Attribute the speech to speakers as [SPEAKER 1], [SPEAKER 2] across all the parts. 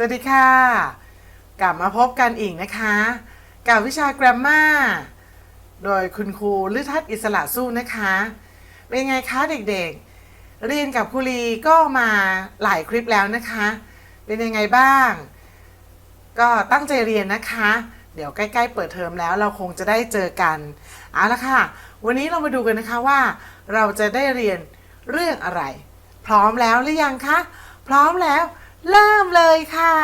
[SPEAKER 1] สวัสดีค่ะ กลับมาพบกันอีกนะคะ กับวิชา Grammar โดยคุณครูลือทัศน์อิสระสู้นะคะ เป็นไงคะเด็กๆ เรียนกับครูลีก็มาหลายคลิปแล้วนะคะ เป็นยังไงบ้าง ก็ตั้งใจเรียนนะคะ เดี๋ยวใกล้ๆ เปิดเทอมแล้วเราคงจะได้เจอกันเอาละค่ะ วันนี้เรามาดูกันนะคะว่า เราจะได้เรียนเรื่องอะไร พร้อมแล้วหรือยังคะ พร้อมแล้ว เริ่มเลยค่ะ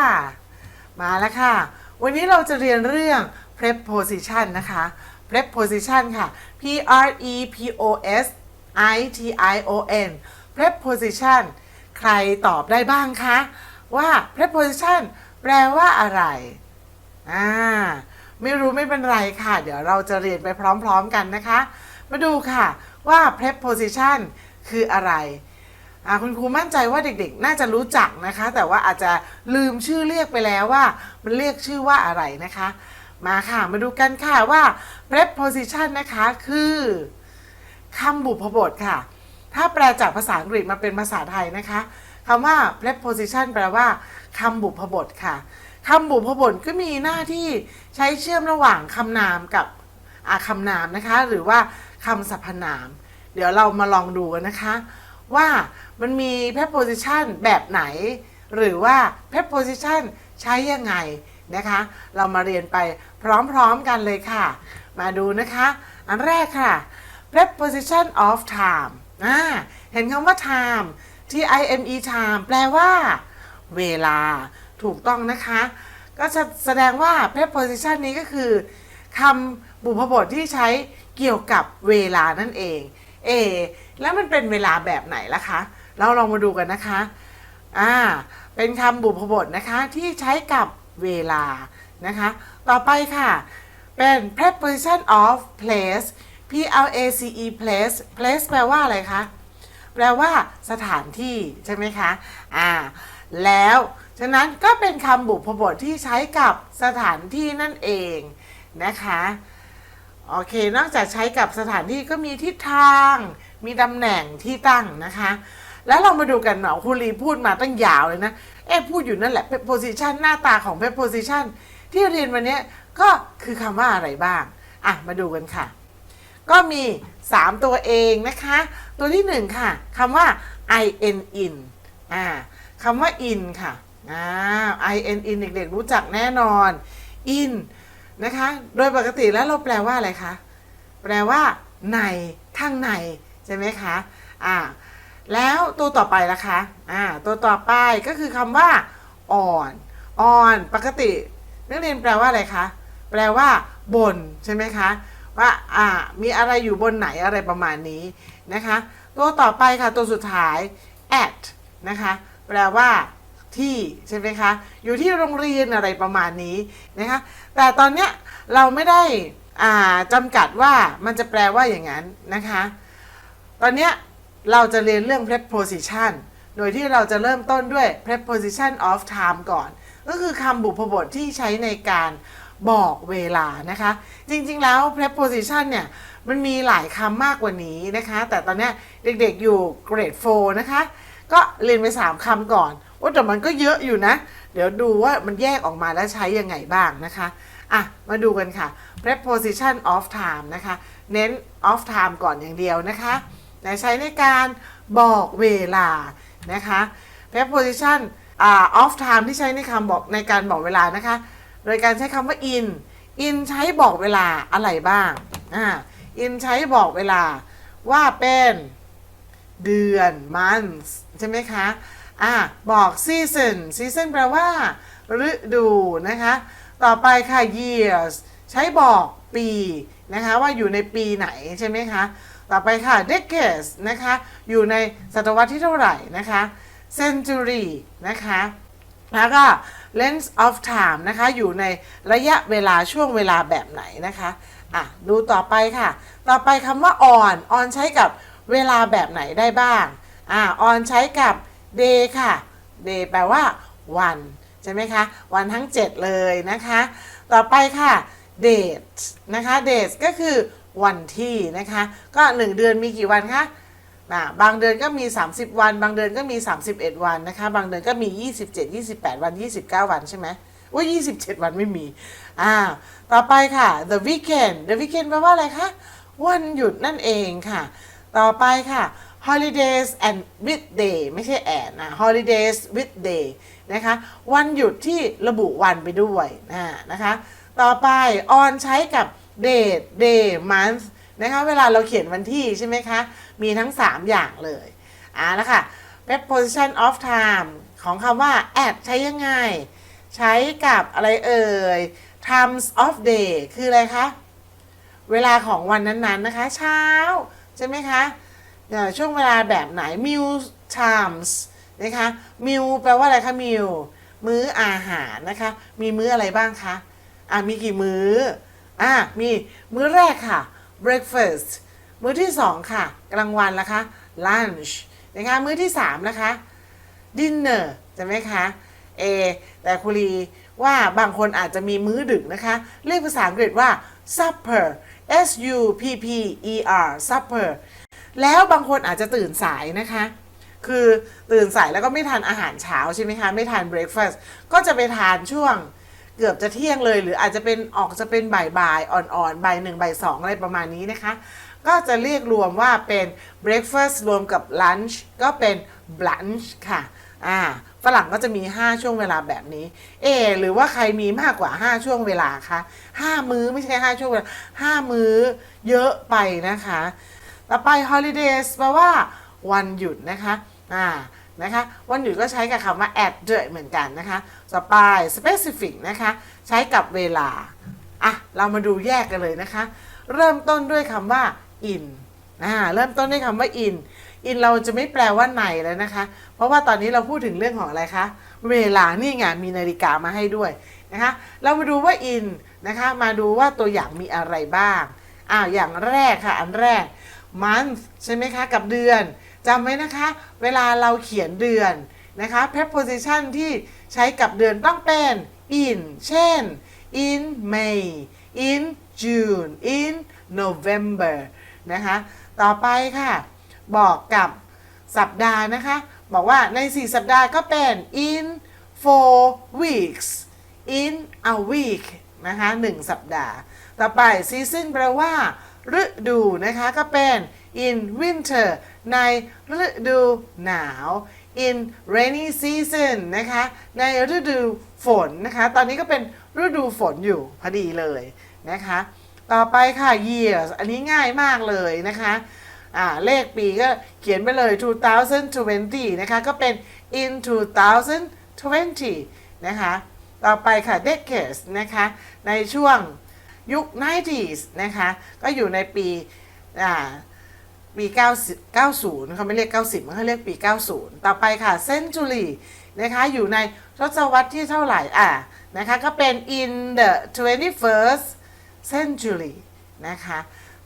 [SPEAKER 1] มาแล้วค่ะ วันนี้เราจะเรียนเรื่อง preposition นะคะ preposition ค่ะ p r e p o s i t i o n preposition ใครตอบได้บ้างคะ ว่า preposition แปลว่าอะไร อ่า ไม่รู้ไม่เป็นไรค่ะ เดี๋ยวเราจะเรียนไปพร้อมๆกันนะคะ มาดูค่ะว่า preposition คืออะไร อ่าคุณครูมั่นใจว่าเด็กๆ น่าจะรู้จักนะคะ แต่ว่าอาจจะลืมชื่อเรียกไปแล้วว่า มันเรียกชื่อว่าอะไรนะคะ มาค่ะ มาดูกันค่ะว่า preposition นะคะคือคำบุพบทค่ะ ถ้าแปลจากภาษาอังกฤษมาเป็นภาษาไทยนะคะคำว่า preposition แปลว่าคำบุพบทค่ะคำบุพบทก็มีหน้าที่ใช้เชื่อมระหว่างคำนามกับอาคำนามนะคะ หรือว่าคำสรรพนาม เดี๋ยวเรามาลองดูกันนะคะ ว่ามันมี preposition แบบไหน หรือว่า preposition ใช้ยังไงนะคะ เรามาเรียนไปพร้อมๆกันเลยค่ะ มาดูนะคะ อันแรกค่ะ preposition of time อ่าเห็นคำว่า time t i m e time แปลว่า เวลาถูกต้องนะคะ ก็จะแสดงว่า preposition นี้ก็คือคำบุพบทที่ใช้เกี่ยวกับเวลานั่นเอง เอแล้วมันเป็นเวลาแบบไหนล่ะคะ เราลองมาดูกันนะคะ อ่า เป็นคำบุพบทนะคะที่ใช้กับเวลานะคะ ต่อไปค่ะ เป็น preposition of place p l a c e place place แปลว่าอะไรคะ แปลว่าสถานที่ใช่ไหมคะ อ่า แล้ว ฉะนั้นก็เป็นคำบุพบทที่ใช้กับสถานที่นั่นเองนะคะ โอเค นอกจากใช้กับสถานที่ก็มีทิศทาง มีตำแหน่งที่ตั้งนะคะ แล้วเรามาดูกันหน่อยคุณลีพูดมาตั้งยาวเลยนะ เอ๊พูดอยู่นั่นแหละ preposition หน้าตาของ preposition ที่เรียนวันนี้ก็คือคำว่าอะไรบ้าง อะ มาดูกันค่ะ ก็มี 3 ตัวเองนะคะ ตัวที่ 1 ค่ะคำว่า in in อ่าคำว่า in ค่ะอ่า in in เด็กๆรู้จักแน่นอน in นะคะ โดยปกติแล้วเราแปลว่าอะไรคะ แปลว่า ในข้างในใช่ไหมคะอ่าแล้วตัวต่อไปล่ะคะอ่าตัวต่อไปก็คือคำว่า on on ปกตินักเรียนแปลว่าอะไรคะแปลว่า บนใช่ไหมคะว่าอ่ามีอะไรอยู่บนไหนอะไรประมาณนี้นะคะ ตัวต่อไปค่ะตัวสุดท้าย at นะคะ แปลว่า ที่ใช่ไหมคะ อยู่ที่โรงเรียนอะไรประมาณนี้นะคะ แต่ตอนเนี้ยเราไม่ได้อ่าจำกัดว่ามันจะแปลว่าอย่างนั้นนะคะ ตอนเนี้ยเราจะเรียนเรื่อง preposition โดยที่เราจะเริ่มต้นด้วย preposition of time ก่อน ก็คือคำบุพบทที่ใช้ในการบอกเวลานะคะ จริงๆแล้ว preposition เนี่ย มันมีหลายคำมากกว่านี้นะคะ แต่ตอนนี้เด็กๆอยู่ grade 4 นะคะ ก็เรียนไป 3คำก่อน ว่าแต่มันก็เยอะอยู่นะ เดี๋ยวดูว่ามันแยกออกมาแล้วใช้ยังไงบ้างนะคะอะมาดูกันค่ะ preposition of time นะคะ เน้น of time ก่อนอย่างเดียวนะคะไหนใช้ในการบอกเวลานะคะ preposition อ่า of time ที่ใช้ในคำบอกในการบอกเวลานะคะ โดยการใช้คำว่า in in ใช้บอกเวลาอะไรบ้างอ่า in ใช้บอกเวลาว่าเป็นเดือน months ใช่ไหมคะ อะบอก season season แปลว่า ฤดูนะคะ ต่อไปค่ะ years ใช้บอกปีนะคะว่าอยู่ในปีไหนใช่ไหมคะ ต่อไปค่ะ decades นะคะ อยู่ในศตวรรษที่เท่าไหร่นะคะ century นะคะ แล้วก็ length of time นะคะ อยู่ในระยะเวลาช่วงเวลาแบบไหนนะคะ อะ ดูต่อไปค่ะ ต่อไปคำว่า on on ใช้กับเวลาแบบไหนได้บ้าง อ่า on ใช้กับ day ค่ะ day แปลว่าวันใช่ไหมคะ วันทั้ง 7 เลยนะคะ ต่อไปค่ะ date นะคะ date ก็คือวันที่นะคะ ก็ 1 เดือนมีกี่วันคะนะบางเดือนก็มี 30 วัน บางเดือนก็มี 31 วันนะคะ บางเดือนก็มี 27 28 วัน 29 วันใช่ไหมว่า27 วันไม่มี อ่า ต่อไปค่ะ the weekend the weekend แปลว่าอะไรคะ วันหยุดนั่นเองค่ะ ต่อไปค่ะ holidays and with day ไม่ใช่ and นะ holidays with day นะคะ วันหยุดที่ระบุวันไปด้วยนะนะคะ ต่อไป on ใช้กับ date day month นะคะ เวลาเราเขียนวันที่ใช่ไหมคะ มีทั้ง 3 อย่างเลยอ่าแล้วค่ะ preposition of time ของคำว่า at ใช้ยังไง ใช้กับอะไรเอ่ย times of day คืออะไรคะ เวลาของวันนั้นๆนะคะ เช้า ใช่ไหมคะ ช่วงเวลาแบบไหน meal times นะคะ meal แปลว่าอะไรคะ meal มื้ออาหารนะคะ มีมื้ออะไรบ้างคะ อะ มีกี่มื้อ อะ มีมื้อแรกค่ะ breakfast มื้อที่สองค่ะ กลางวันนะคะ lunch นะคะมื้อที่สามนะคะ dinner ใช่ไหมคะเอแต่คุรีว่าบางคนอาจจะมีมื้อดึกนะคะ เรียกภาษาอังกฤษว่า supper s u p p e r supper แล้วบางคนอาจจะตื่นสายนะคะ คือตื่นสายแล้วก็ไม่ทานอาหารเช้าใช่ไหมคะ ไม่ทาน breakfast ก็จะไปทานช่วงเกือบจะเที่ยงเลย หรืออาจจะเป็นออกจะเป็นบ่ายๆอ่อนๆบ่ายหนึ่งบ่ายสองอะไรประมาณนี้นะคะ ก็จะเรียกรวมว่าเป็น breakfast รวมกับ lunch ก็เป็น brunch ค่ะอ่าฝรั่งก็จะมี 5 ช่วงเวลาแบบนี้ เอ หรือว่าใครมีมากกว่า 5 ช่วงเวลาคะ5 มื้อไม่ใช่ 5 ช่วงเวลา 5 มื้อเยอะไปนะคะ ต่อไป holidays แปลว่าวันหยุดนะคะอ่านะคะวันหยุดก็ใช้กับคำว่า at ด้วยเหมือนกันนะคะต่อไป specific นะคะใช้กับเวลาอะเรามาดูแยกกันเลยนะคะ เริ่มต้นด้วยคำว่า in อ่าเริ่มต้นด้วยคำว่า in in เราจะไม่แปลว่าในแล้วนะคะ เพราะว่าตอนนี้เราพูดถึงเรื่องของอะไรคะ เวลานี่ไงมีนาฬิกามาให้ด้วยนะคะ เรามาดูว่า in นะคะ มาดูว่าตัวอย่างมีอะไรบ้างอ้าวอย่างแรกค่ะ อันแรก month ใช่ไหมคะ กับเดือนจำไว้นะคะ เวลาเราเขียนเดือนนะคะ preposition ที่ใช้กับเดือนต้องเป็น in เช่น in May in June in November นะคะ ต่อไปค่ะ บอกกับสัปดาห์นะคะ บอกว่าใน 4 สัปดาห์ก็เป็น in four weeks in a week นะคะ 1 สัปดาห์ ต่อไป season แปลว่า ฤดูนะคะก็เป็น in winter ในฤดูหนาว in rainy season นะคะในฤดูฝนนะคะตอนนี้ก็เป็นฤดูฝนอยู่พอดีเลยนะคะต่อไปค่ะ years อันนี้ง่ายมากเลยนะคะอ่าเลขปีก็เขียนไปเลย 2020 นะคะก็เป็น in 2020 นะคะต่อไปค่ะ decades นะคะในช่วง ยุค 90s นะคะ ก็อยู่ในปีอ่าปี 90 90เขาไม่เรียก 90มันเขาเรียกปี 90 ต่อไปค่ะ century นะคะ อยู่ในทศวรรษที่เท่าไหร่ อะนะคะ ก็เป็น in the 21st century นะคะ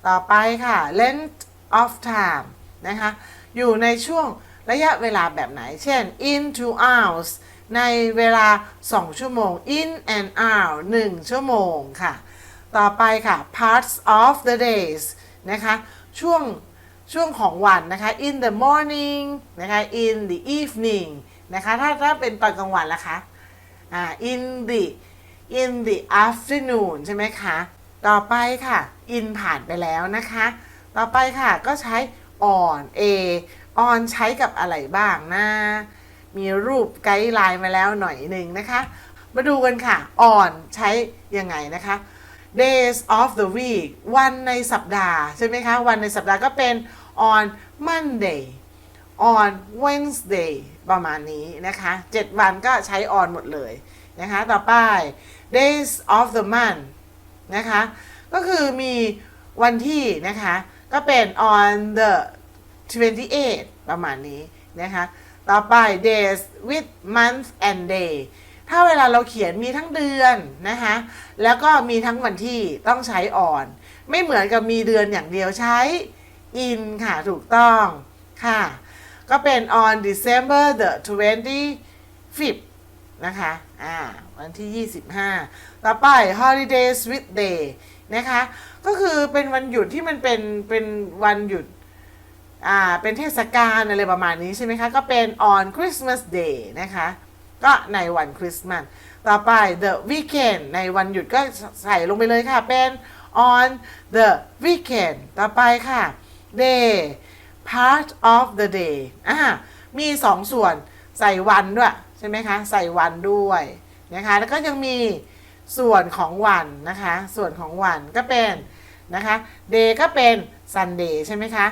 [SPEAKER 1] ต่อไปค่ะ length of time นะคะ อยู่ในช่วงระยะเวลาแบบไหน เช่น in two hours ในเวลา 2 ชั่วโมง in an hour 1 ชั่วโมงค่ะ ต่อไปค่ะ parts of the days นะคะช่วงช่วงของวันนะคะ in the morning นะคะ in the evening นะคะถ้าถ้าเป็นตอนกลางวันล่ะคะอ่า in the in the afternoon ใช่ไหมคะ ต่อไปค่ะ in ผ่านไปแล้วนะคะ ต่อไปค่ะก็ใช้ on a on ใช้กับอะไรบ้างนะ มีรูปไกด์ไลน์มาแล้วหน่อยหนึ่งนะคะ มาดูกันค่ะ on ใช้ยังไงนะคะ days of the week วันในสัปดาห์ ใช่ไหมคะ วันในสัปดาห์ก็เป็น on Monday on Wednesday ประมาณนี้นะคะ 7 วันก็ใช้ on หมดเลยนะคะ ต่อไป days of the month นะคะ ก็คือมีวันที่นะคะ ก็เป็น on the 28 ประมาณนี้นะคะ ต่อไป days with month and day ถ้าเวลาเราเขียนมีทั้งเดือนนะคะแล้วก็มีทั้งวันที่ต้องใช้ on ไม่เหมือนกับมีเดือนอย่างเดียวใช้ in ค่ะถูกต้องค่ะ ก็เป็น on December the 25th นะคะอ่าวันที่ 25 ต่อไป holidays with day นะคะก็คือเป็นวันหยุดที่มันเป็นเป็นวันหยุดอ่าเป็นเทศกาลอะไรประมาณนี้ใช่ไหมคะ ก็เป็น on Christmas Day นะคะ ก็ในวันคริสต์มาสต่อไป the weekend ในวันหยุดก็ใส่ลงไปเลยค่ะ เป็น on the weekend ต่อไปค่ะ day part of the day อ่ามีสองส่วนใส่วันด้วย ใช่ไหมคะ ใส่วันด้วยนะคะ แล้วก็ยังมีส่วนของวันนะคะ ส่วนของวันก็เป็นนะคะ day ก็เป็น Sunday ใช่ไหมคะ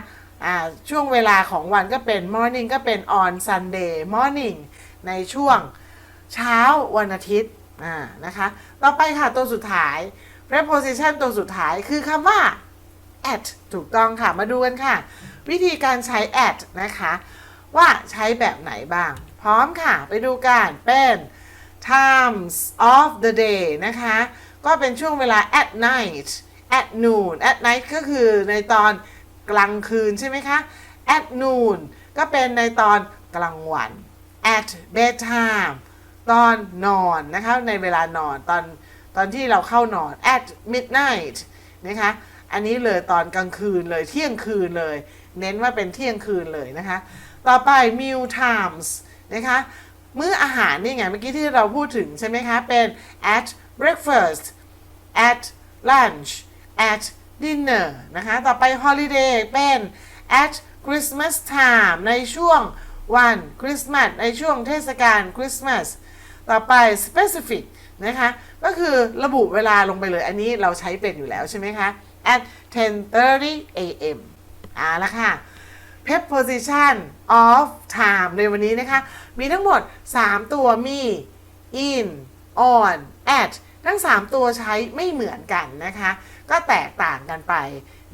[SPEAKER 1] อ่า ช่วงเวลาของวันก็เป็น morning ก็เป็น on Sunday morning ในช่วงเช้าวันอาทิตย์อ่านะคะต่อไปค่ะตัวสุดท้าย preposition ตัวสุดท้ายคือคำว่า at ถูกต้องค่ะ มาดูกันค่ะ วิธีการใช้ at นะคะ ว่าใช้แบบไหนบ้าง พร้อมค่ะ ไปดูกันเป็น times of the day นะคะ ก็เป็นช่วงเวลา at night at noon at night ก็คือในตอนกลางคืนใช่ไหมคะ at noon ก็เป็นในตอนกลางวัน at bedtime ตอนนอนนะคะในเวลานอนตอนตอนที่เราเข้านอน at midnight นะคะอันนี้เลยตอนกลางคืนเลยเที่ยงคืนเลย เน้นว่าเป็นเที่ยงคืนเลยนะคะ ต่อไป meal times นะคะมื้ออาหารนี่ไงเมื่อกี้ที่เราพูดถึงใช่ไหมคะ เป็น at breakfast at lunch at dinner นะคะ ต่อไป holiday เป็น at Christmas time ในช่วง วันคริสต์มาสในช่วงเทศกาลคริสต์มาสต่อไป specific นะคะก็คือระบุเวลาลงไปเลย อันนี้เราใช้เป็นอยู่แล้วใช่ไหมคะ at 10:30 a.m. อ่าละค่ะ preposition of time ในวันนี้นะคะ มีทั้งหมด 3 ตัวมี in on at ทั้ง 3 ตัวใช้ไม่เหมือนกันนะคะ ก็แตกต่างกันไป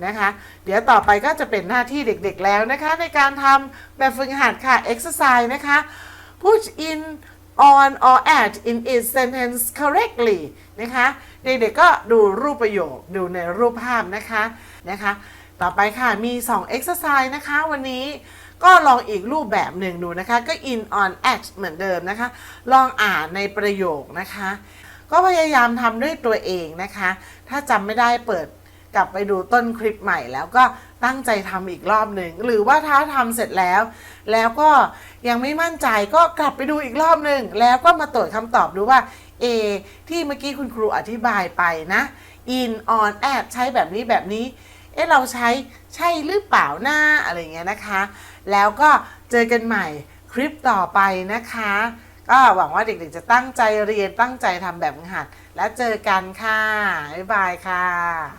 [SPEAKER 1] นะคะ เดี๋ยวต่อไปก็จะเป็นหน้าที่เด็กๆแล้วนะคะ ในการทำแบบฝึกหัดค่ะ exercise นะคะ put in on or at in its sentence correctly นะคะเด็กๆก็ดูรูปประโยคดูในรูปภาพนะคะนะคะ ต่อไปค่ะมี 2 exercise นะคะวันนี้ก็ลองอีกรูปแบบหนึ่งดูนะคะ ก็ in on at เหมือนเดิมนะคะ ลองอ่านในประโยคนะคะ ก็พยายามทำด้วยตัวเองนะคะ ถ้าจำไม่ได้เปิดกลับไปดูต้นคลิปใหม่แล้วก็ตั้งใจทำอีกรอบหนึ่งหรือว่าถ้าทำเสร็จแล้ว แล้วก็ยังไม่มั่นใจก็กลับไปดูอีกรอบหนึ่งแล้วก็มาตรวจคำตอบดูว่า A ที่เมื่อกี้คุณครูอธิบายไปนะ in on at ใช้แบบนี้แบบนี้ เอ๊ะเราใช้ใช่หรือเปล่าหน้าอะไรเงี้ยนะคะ แล้วก็เจอกันใหม่คลิปต่อไปนะคะ ก็หวังว่าเด็กๆ จะตั้งใจเรียนตั้งใจทำแบบหัด แล้วเจอกันค่ะ บ๊ายบายค่ะ